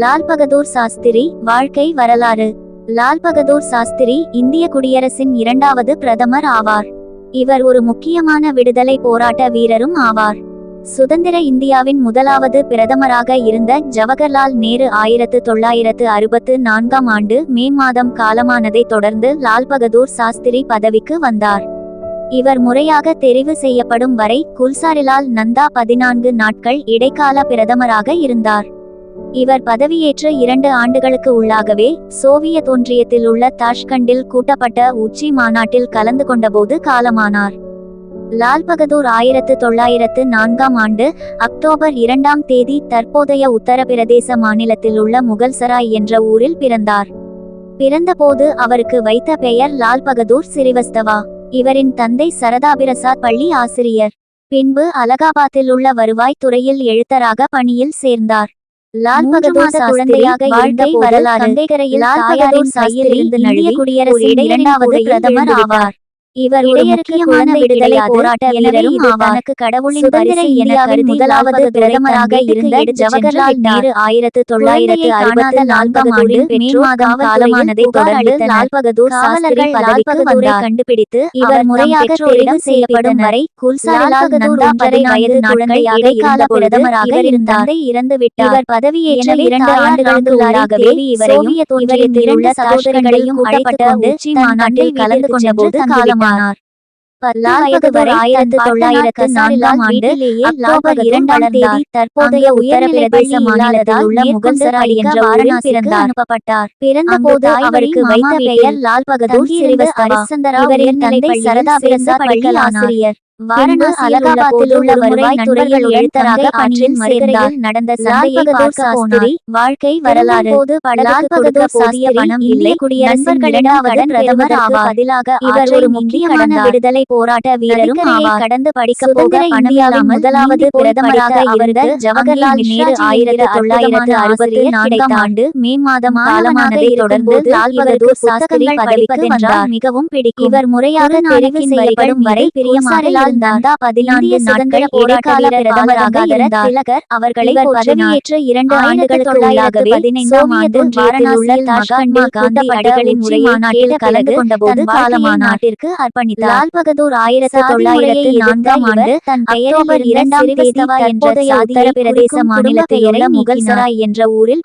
லால் பகதூர் சாஸ்திரி வாழ்க்கை வரலாறு. லால் பகதூர் சாஸ்திரி இந்திய குடியரசின் இரண்டாவது பிரதமர் ஆவார். இவர் ஒரு முக்கியமான விடுதலை போராட்ட வீரரும் ஆவார். சுதந்திர இந்தியாவின் முதலாவது பிரதமராக இருந்த ஜவஹர்லால் நேரு ஆயிரத்து தொள்ளாயிரத்து அறுபத்து நான்காம் ஆண்டு மே மாதம் காலமானதைத் தொடர்ந்து லால் பகதூர் சாஸ்திரி பதவிக்கு வந்தார். இவர் முறையாக தெரிவு செய்யப்படும் வரை குல்சாரிலால் நந்தா பதினான்கு நாட்கள் இடைக்கால பிரதமராக இருந்தார். இவர் பதவியேற்ற இரண்டு ஆண்டுகளுக்கு உள்ளாகவே சோவியத் ஒன்றியத்தில் உள்ள தாஷ்கண்டில் கூட்டப்பட்ட உச்சி மாநாட்டில் கலந்து கொண்டபோது காலமானார். லால் பகதூர் ஆயிரத்து தொள்ளாயிரத்து நான்காம் ஆண்டு அக்டோபர் இரண்டாம் தேதி தற்போதைய உத்தரப்பிரதேச மாநிலத்தில் உள்ள முகல்சராய் என்ற ஊரில் பிறந்தார். பிறந்தபோது அவருக்கு வைத்த பெயர் லால் பகதூர் சிறிவஸ்தவா. இவரின் தந்தை சரதாபிரசாத் பள்ளி ஆசிரியர். பின்பு அலகாபாத்தில் உள்ள வருவாய் துறையில் எழுத்தராக பணியில் சேர்ந்தார். லால் பகதூர் குழந்தையாக வாழ்க்கை வரலாறு லால் பகதூர் கையில் இருந்து நழுவி குடியரசின் இரண்டாவது பிரதமர் ஆவார். இவர் ஒரு முக்கியமான விடுதலை போராட்ட வீரரும் தனக்கு கடவுளின் சுதந்திர இந்தியாவின் முதலாவது பிரதமராக இருந்த ஜவஹர்லால் நேரு ஆயிரத்து தொள்ளாயிரத்து அறுபத்து நான்காம் ஆண்டு மே மாதம் காலமானதை தொடர்ந்து லால் பகதூர் சாஸ்திரி பதவிக்கு வந்தார். கண்டுபிடித்து இவர் முறையாக தெரிவு செய்யப்படும் வரை குல்சாரிலால் நந்தா வயது நாட்களாக இடைக்கால பிரதமராக இருந்தார். இறந்து விட்டார். இவர் பதவியேற்ற இரண்டு ஆண்டுகளுக்கு உள்ளாகவே இவரையும் சோவியத் உள்ள சகோதரிகளையும் கூட்டப்பட்ட உச்சி மாநாட்டில் கலந்து கொண்டபோது காலமானார் லால் பகதூர் ஆயிரத்து தொள்ளாயிரத்து நான்காம் ஆண்டு அக்டோபர் இரண்டாம் தேதி தற்போதைய உத்தரப்பிரதேச மாநிலத்தில் உள்ள முகல்சராய் என்ற பிறந்து அனுப்பப்பட்டார் பிறந்தபோது அவருக்கு வைத்த பெயர் லால் பகதூர் சிறிவஸ்தவா இவரின் தந்தை சரதா பிரசாத் பள்ளி ஆசிரியர். வாரணாசி அலகாபாத்தில் உள்ள வருவாய் துறையில் எழுத்தராக பணியில் சேர்ந்தார். நடந்த சந்தையை பார்க்க போனார். வாழ்க்கை வரலாறு. போது லால் பகதூர் போதிய பணம் இல்லை. குடியரசின் இரண்டாவது பிரதமர் ஆவார். பதிலாக இவர் ஒரு முக்கியமான விடுதலை போராட்ட வீரரும் கடந்து படிக்க போக இந்தியாவின் முதலாவது பிரதமராக இருந்த ஜவஹர்லால் நேரு ஆயிரத்து தொள்ளாயிரத்து அறுபத்தி நான்காம் ஆண்டு மே மாதம் காலமானதை தொடர்ந்து லால் பகதூர் சாஸ்திரி பதவிக்கு வந்தார். மிகவும் பிடிக்கும். இவர் முறையாக தெரிவு செய்யப்படும் வரை பிரியமாரிலால் நந்தா பதினான்கு நாட்கள் போராட்ட பிரதமராக இருந்தார் திலகர் அவர்களை பதவியேற்ற இரண்டு ஆண்டுகளுக்கு உள்ளாகவே பதினைந்தாம் ஆண்டு வாரணாசியில் மகாத்மா காந்தி அடிகளின் உரை மாநாட்டில் கலந்து கொண்டபோது காலமான நாட்டிற்கு அர்ப்பணித்தார். லால் பகதூர் ஆயிரத்து தொள்ளாயிரத்து நான்காம் ஆண்டு தன் அக்டோபர் இரண்டாம் தேதி தற்போதைய உத்தரப்பிரதேச மாநிலத்தில் உள்ள முகல்சராய் என்ற ஊரில்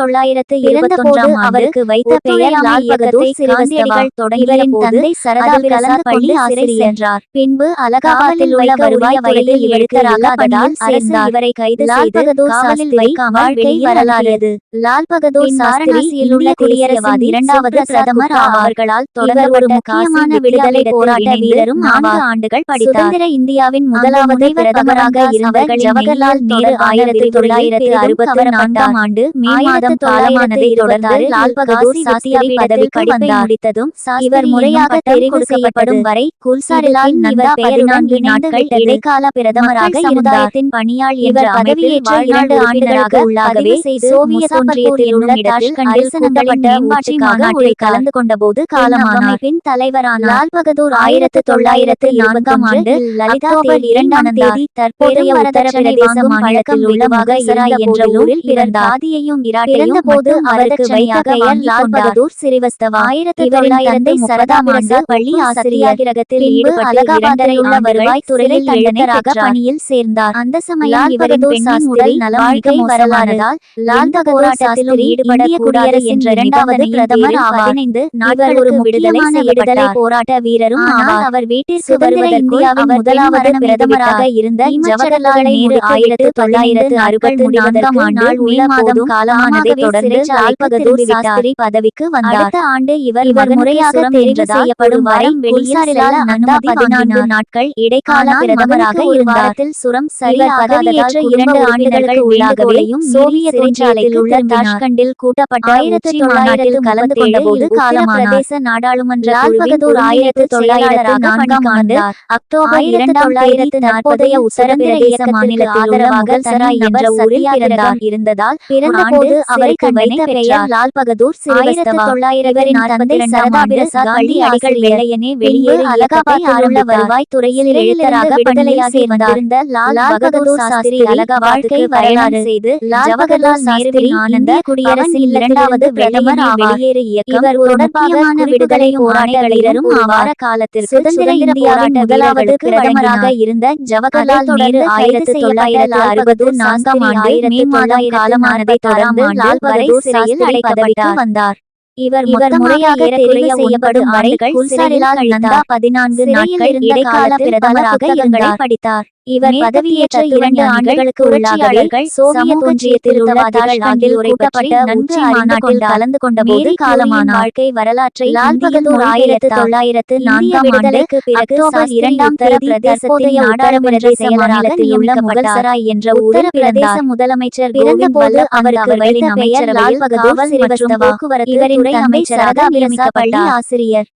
தொள்ளாயிரத்து இருபத்தொன்றாம் அவருக்கு வைத்த பெயர் லால் பகதூர் தந்தை பள்ளி ஆசிரியர். பின்பு அலகாபாத்தில் உள்ள வருவாய் துறையில் எழுத்தராக அதனால் அரசு இவரை கைது செய்து காவலில் வைக்காமல் வாழ்க்கை வரலாறு. லால் பகதூர் வாரணாசியில் உள்ள குடியரசின் இரண்டாவது பிரதமர் ஆவார்களால் தொடர் ஒரு முக்கியமான விடுதலை போராட்ட வீரரும் நான்கு ஆண்டுகள் படித்தார் சுதந்திர இந்தியாவின் முதலாவது பிரதமராக இருந்த ஜவஹர்லால் நேரு ஆயிரத்தி தொள்ளாயிரத்தி அறுபத்தி நான்காம் ஆண்டு மே மாதம் காலமானதை தொடர்ந்து லால் பகதூர் சாஸ்திரி வந்தார். முடித்ததும் இவர் முறையாக தெரிவு செய்யப்படும் வரை குல்சாரிலால் நந்தா பதினான்கு நாட்கள் இடைக்கால பிரதமராக இருந்தார். பணியாள் என்ற பதவியேற்ற இரண்டு ஆண்டுகளாக உள்ளாகவே சோவியத் ஒன்றியத்தில் உள்ள மேம்பாட்டுக்காக உரை கலந்து கொண்டபோது காலமானார். பின் தலைவரான லால் பகதூர் ஆயிரத்து தொள்ளாயிரத்து நான்காம் ஆண்டு அக்டோபர் இரண்டாம் தேதி தற்போதைய உத்தரப்பிரதேச மாநிலத்தில் உள்ள மகசராய் என்ற ஊரில் பிறந்தார். ஆதியையும் பிறந்த போது அவருக்கு பெயர் லால் பகதூர் சிறிவஸ்தவா. ஆயிரத்தி தொள்ளாயிரத்தி சரதா மாண்டு பள்ளி ஆசிரியரகத்தில் ஈடுபட்டு அலகாபாத்தில் உள்ள வருவாய் துறையில் எழுத்தராக பணியில் சேர்ந்தார் அந்த சமயம் பெண்ணின் உடல் நலம் வாழ்க்கை வரலாறுதால் லால் போராட்டத்திலும் ஈடுபட கூடாது என்ற இரண்டாவது பிரதமர் பதினைந்து நாட்கள் ஒரு முக்கியமான விடுதலை போராட்ட வீரரும் ஆவார். அவர் வீட்டிற்கு வருவதற்கு இந்தியாவின் முதலாவது பிரதமராக இருந்த ஜவஹர்லால் நேரு ஆயிரத்து தொள்ளாயிரத்து அறுபத்தி நான்காம் ஆண்டு மே மாதம் காலமானதை தொடர்ந்து லால் பகதூர் சாஸ்திரி பதவிக்கு வந்தார். அடுத்த ஆண்டு இவர் இவர் முறையாக தெரிவு செய்யப்படும் வரை வெளிசாரிலால் நந்தா பதினான்கு நாட்கள் இடைக்கால பிரதமராக இருந்தார். சுரம் சரி பதவியேற்ற இரண்டு ஆண்டுகளுக்கு உள்ளாகவேயும் சோவியத் ஒன்றியத்தில் உள்ள தாஷ்கண்டில் கூட்டப்பட்ட ஆயிரத்தி தொள்ளாயிரத்தில் கலந்து கொண்டபோது காலமானார். நாடாளுமன்ற லால் பகதூர் ஆயிரத்து தொள்ளாயிரத்து நான்காம் ஆண்டு அக்டோபர் இரண்டு தொள்ளாயிரத்து நாற்பதைய உத்தரப்பிரதேச மாநில ஆதரவாக சராய் என்ற ஊரில் பிறந்தார் இருந்ததால் பிறந்தபோது அவருக்கு வைத்த பெயர் லால் பகதூர் சிறிவஸ்தவா. தொள்ளாயிரத்தி நாற்பத்தி சரதா பிரசாத் பள்ளி அடிகள் வெள்ளையனே வெளியேறு அலகாபாத்தில் உள்ள வருவாய் துறை துறையில் எழுத்தராக விடுதலையாகி வந்திருந்த லால் பகதூர் சாஸ்திரி அலகாபாத்துக்கு வரலாறு செய்து ஜவஹர்லால் நேருவின் ஆனந்த குடியரசின் இரண்டாவது பிரதமர் வெளியேறு இயக்கம் இவர் ஒரு முக்கியமான விடுதலை போராட்டங்களிலும் ஆவார. காலத்தில் சுதந்திர இந்தியாவின் முதலாவது பிரதமராக இருந்த ஜவஹர்லால் நேரு ஆயிரத்தி தொள்ளாயிரத்து அறுபது நான்காம் ஆண்டு மே மாதம் காலமானதை தொடர்ந்து லால் பகதூர் சிறையில் அடைக்கப்பட்டார். வந்தார். இவர் இவர் முறையாக தெரிவு செய்யப்படும் வரை குல்சாரிலால் நந்தா பதினான்கு நாட்கள் இடைக்கால பிரதமராக இருந்தார் படித்தார். இவர் பதவியேற்ற இரண்டு ஆண்டுகளுக்கு உள்ளாகவே சோவியத் ஒன்றியத்தில் உள்ள தாஷ்கண்டில் உரைக்கப்பட்ட நன்கு மாநாட்டில் கலந்து கொண்ட போது காலமான வாழ்க்கை வரலாற்றை லால் பகதூர் ஆயிரத்து தொள்ளாயிரத்து நான்காம் ஆண்டுக்கு அக்டோபர் இரண்டாம் தேதி தற்போதைய நாடாளுமன்ற செயலாளத்தில் உள்ள முகல்சராய் என்ற உத்தரப்பிரதேச முதலமைச்சர் பிறந்தபோது அவருக்கு வைத்த பெயர் லால் பகதூர் போக்குவரத்து இவரின் தந்தை சரதா விரமிக்கப்பட்ட ஆசிரியர்.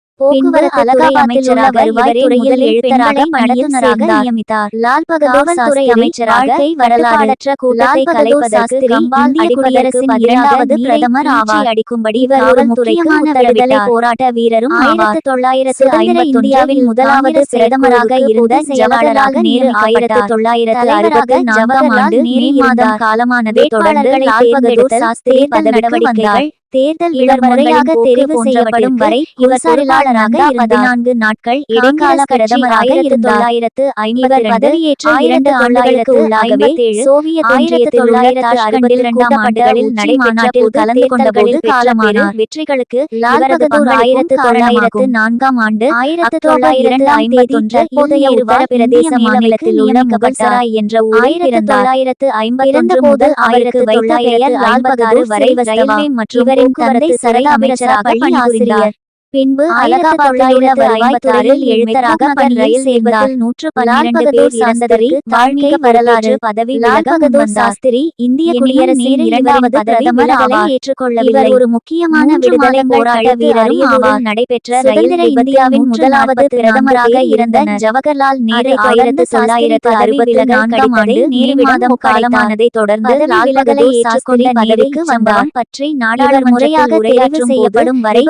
நியமித்தார். லால் பகதூர் துறை அமைச்சராக வரலாறற்ற கூட்டத்தை கலைப்பதற்கு இந்திய குடியரசின் இரண்டாவது பிரதமர் ஆவார். அடிக்கும்படி இவர் ஒரு முக்கியமான விடுதலை போராட்ட வீரரும் ஆயிரத்து தொள்ளாயிரத்து இந்தியாவின் முதலாவது பிரதமராக இருந்த ஜவஹர்லால் நேரு ஆயிரத்து தொள்ளாயிரத்து அறுபது நான்காம் ஆண்டு மே மாதம் காலமானதை தொடர்ந்து லால் பகதூர் சாஸ்திரி பதவிக்கு வந்தார். தேர்தல் முறையாக தெரிவு செய்யப்படும் வரை பொறுப்பாளராக பதினான்கு நாட்கள் இடைக்கால பிரதமராக தொள்ளாயிரத்து ஐம்பது பதவியேற்ற இரண்டு ஆண்டுகளுக்கு உள்ளாகவே சோவியத் ஒன்றியத்தில் உள்ள தாஷ்கண்டில் இரண்டாம் ஆண்டுகளில் நடைமாநாட்டில் கலந்து கொண்ட போது காலமானார். வெற்றிகளுக்கு லால் பகதூர் ஆயிரத்து தொள்ளாயிரத்து நான்காம் ஆண்டு ஆயிரத்து தொள்ளாயிரத்து ஐம்பத்தி ஒன்று இப்போதைய உத்தரப்பிரதேச மாநிலத்தில் உள்ள முகல்சராய் என்ற ஊரில் பிறந்தார். ஆயிரத்து ஐம்பத்தி போது அவருக்கு வைத்த பெயர் லால் பகதூர் வரை ரயில்வே மற்றும் இவரின் தந்தை சரளா பள்ளி ஆசிரியர் பின்பு அலகாபாத் ஐம்பத்தாறில் எழுத்தராக பணி ரயில் சேர்ந்ததில் நூற்று பன்னிரண்டு பேர் இறந்ததற்கு வாழ்க்கை வரலாறு பதவி லால் பகதூர் சாஸ்திரி இந்திய குடியரசின் இரண்டாவது பிரதமர் ஆவார். ஏற்றுக்கொள்ளவில்லை. ஒரு முக்கியமான விடுதலை போராட்ட வீரரும் ஆவார். நடைபெற்ற சுதந்திர இந்தியாவின் முதலாவது பிரதமராக இருந்த ஜவஹர்லால் நேரு ஆயிரத்து தொள்ளாயிரத்து அறுபத்தி நான்காம் ஆண்டு நேரு மாதம் காலமானதை தொடர்ந்து லால் பகதூர் சாஸ்திரி பதவிக்கு வந்தார் பற்றி நாடாளுமன்ற முறையாக தெரிவு செய்யப்படும் வரை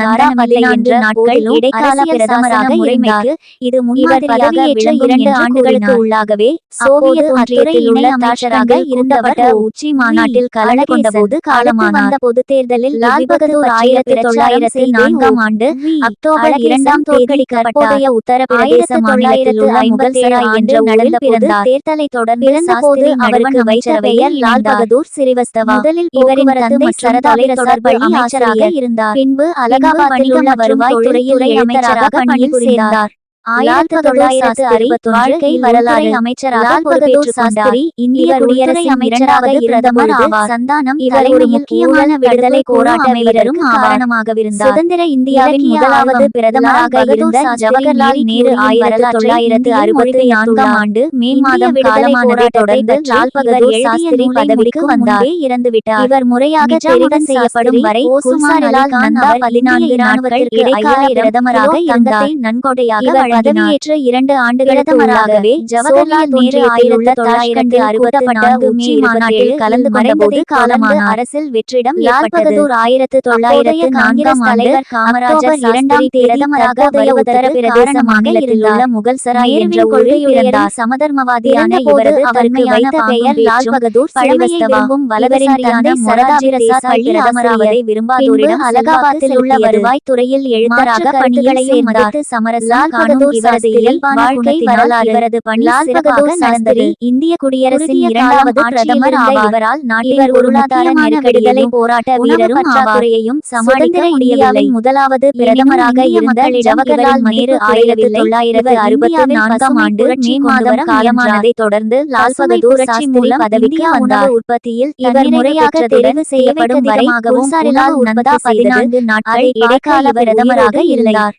நந்தா பதினான்கு நாட்கள் இடைக்கால பிரதமராக இருந்தார். இது முன்மாதிரியாக விளங்கும் இரண்டு ஆண்டுகளுக்கு உள்ளாகவே சோவியத் ஒன்றியத்தில் உள்ள தாஷராக இருந்தவர் உச்சி மாநாட்டில் கலந்து கொண்டபோது காலமானார். பொது தேர்தலில் லால் பகதூர் ஆயிரத்தி தொள்ளாயிரத்தி நான்காம் ஆண்டு அக்டோபர் இரண்டாம் தோற்கடிக்கப்பட்டோடைய உத்தரப்பிரதேச மாநிலத்தில் உள்ள முகல்சராய் என்ற நடந்த பிறந்தார். தேர்தலை தொடர்ந்து பிறந்தபோது அவருக்கு வைத்த பெயர் லால் பகதூர் சிறிவஸ்தவா முதலில் இவரின் தந்தை சரதா தொடர்பு அமைச்சராக இருந்தார் பின்பு அலகாபாத்தில் உள்ள வருவாய் துறையில் அமைச்சராக பணியில் சேர்ந்தார் ஆயிரத்தி தொள்ளாயிரத்து அறுபத்தி வாழ்க்கை வரலாறு அமைச்சராக பொறுப்பேற்றுக் சாஸ்திரி இந்திய குடியரசு அமைச்சராக பிரதமர் ஆவார். சந்தானம் இவரை ஒரு முக்கியமான விடுதலை போராட்ட வீரரும் காரணமாகவிருந்தார். சுதந்திர இந்தியாவின் முதலாவது பிரதமராக இருந்த ஜவஹர்லால் நேரு ஆயிரத்தி தொள்ளாயிரத்து அறுபத்தி நான்காம் ஆண்டு மே மாதம் காலமானதை தொடர்ந்து லால் பகதூர் சாஸ்திரி பதவிக்கு வந்தார் இறந்துவிட்டார். இவர் முறையாக தெரிவு செய்யப்படும் வரை குல்சாரிலால் நந்தா பதினான்கு நாட்கள் இடைக்கால பிரதமராக இருந்தார். நன்கொடையாக பதவியேற்ற இரண்டு ஆண்டுகளுக்கு உள்ளாகவே ஜவஹர்லால் நேரு ஆயிரத்தி தொள்ளாயிரத்தி அறுபத்தி நான்கு உச்சி மாநாட்டில் கலந்து கொண்டபோது காலமான அரசில் வெற்றிடம் லால் பகதூர் ஆயிரத்து தொள்ளாயிரத்து நான்காம் தலைவர் காமராஜர் இரண்டாம் பிரதமராக உத்தரப்பிரதேச மாநிலத்தில் உள்ள முகல் சராய் என்ற கொள்கையுடையதார் சமதர்மவாதியான இவரது அவருக்கு வைத்த பெயர் லால் பகதூர் பழமையவும் வலதுசாரியான மொராஜி ரசால் பிரதமராவதை விரும்பாதோரிடம் அலகாபாத்தில் உள்ள வருவாய் துறையில் எழுத்தராக பணிகளையும் மதித்து சமரசால் காணும் இவரது இயல்பான வாழ்க்கை வரலாறு. இவரது பணி சிறப்பாக நடந்தது. இந்திய குடியரசின் இரண்டாவது பிரதமர் ஆவார் இவரால் நாட்டில் பொருளாதார நெருக்கடிகளை போராட்ட வீரரும் பற்றாக்குறையையும் சமாளிக்க முடியவில்லை. முதலாவது பிரதமராக இருந்த ஜவஹர்லால் நேரு ஆயிரத்தி தொள்ளாயிரத்து அறுபத்தி நான்காம் ஆண்டு மே மாதம் காலமானதை தொடர்ந்து லால் பகதூர் சாஸ்திரி பதவிக்கு வந்தார். உற்பத்தியில் இவர் முறையாக தெரிவு செய்யப்படும் வரை குல்சாரிலால் நந்தா பதினான்கு நாட்கள் இடைக்கால பிரதமராக இருந்தார்.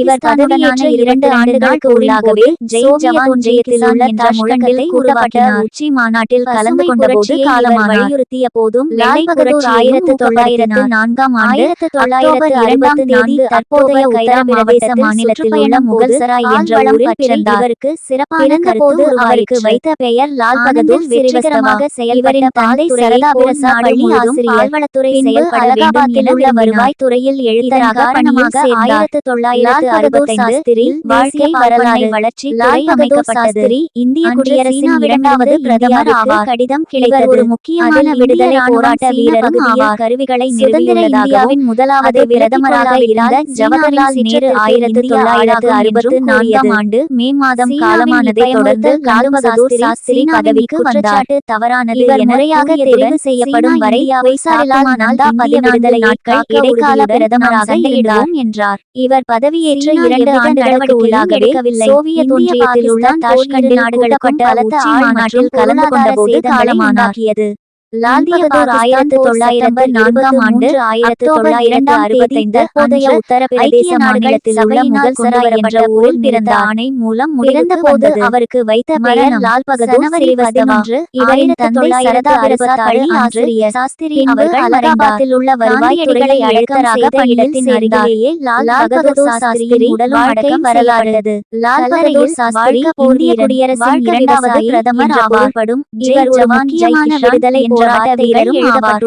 இவர் பதவியேற்ற இரண்டு ஆண்டுகளுக்கு உள்ளாகவே ஜெய் ஜவான் ஜெய் கிசான் என்ற முழக்கத்தை கூறப்பட்ட உச்சி மாநாட்டில் கலந்து கொண்டபோது காலமானார். வலியுறுத்திய போதும் லால் பகதூர் ஆயிரத்து தொள்ளாயிரத்து நான்காம் ஆயிரத்து தொள்ளாயிரத்து அறுபத்தி நான்கு தற்போதைய உத்தரப்பிரதேச மாநிலத்தில் உள்ள முகல்சராய் என்ற ஊரில் பிறந்தார் இவருக்கு சிறப்பான போது அவருக்கு வைத்த பெயர் லால் பகதூர் வெற்றிகரமாக செயல்பரின் தந்தை சரதா பிரசா பள்ளி ஆசிரியர். பால்வளத்துறை செயல்பட வேண்டும் என வருவாய் துறையில் எழுத்தராக சேர்ந்தார். ஆயிரத்து தொள்ளாயிரத்து லால் பகதூர் சாஸ்திரி வாழ்க்கை வரலாறு வளர்ச்சி லால் பகதூர் சாஸ்திரி இந்திய குடியரசின் இரண்டாவது பிரதமர் ஆவார் கடிதம் கிடைத்தது ஒரு முக்கியமான விடுதலை போராட்ட வீரரும் ஆவார். கருவிகளை சுதந்திர இந்தியாவின் முதலாவது பிரதமராக இருந்த ஜவஹர்லால் நேரு ஆயிரத்து தொள்ளாயிரத்து அறுபத்து நான்காம் ஆண்டு மே மாதம் காலமானதை தொடர்ந்து லால் பகதூர் சாஸ்திரி பதவிக்கு வந்தார். தவறானது முறையாக தெரிவு செய்யப்படும் வரை வைசாரிலால் நந்தா பதினான்கு நாட்கள் இடைக்கால பிரதமராக இருந்தார் என்றார். இவர் இரண்டு ஆண்டுகளுக்கு உள்ளாகவே சோவியத் ஒன்றியத்தில் உள்ள தாஷ்கண்ட் நாடுகளுக்கு பலத்த ஆழ்மாற்றில் கலந்து கொண்டபோது காலமானாகியது லால் பகதூர் ஆயிரத்து தொள்ளாயிரத்து நான்காம் ஆண்டு ஆயிரத்து தொள்ளாயிரத்து அறுபத்தைந்து அப்போதைய உத்தரப்பிரதேச மாநிலத்தில் உள்ள முதல்சராய் என்ற ஊரில் பிறந்த ஆணை மூலம் பிறந்த போது அவருக்கு வைத்த பெயர் லால் பகதூர் ஸ்ரீவாஸ்தவா இவரின் தந்தை சரதா பள்ளி ஆசிரியர் சாஸ்திரி அவர்கள் அலகாபாத்தில் உள்ள வருவாய் துறைகளை அழைக்கராக பணியிடத்தின் அருகிலேயே லால் பகதூர் சாஸ்திரி உடலும் அடக்கம் வரலாறு. லால் பகதூர் சாஸ்திரி இந்திய குடியரசின் இரண்டாவது பிரதமர் ஆவார்படும் இவர் ஒரு முக்கியமான விடுதலை போராட்ட வீரரும் ஆவார்.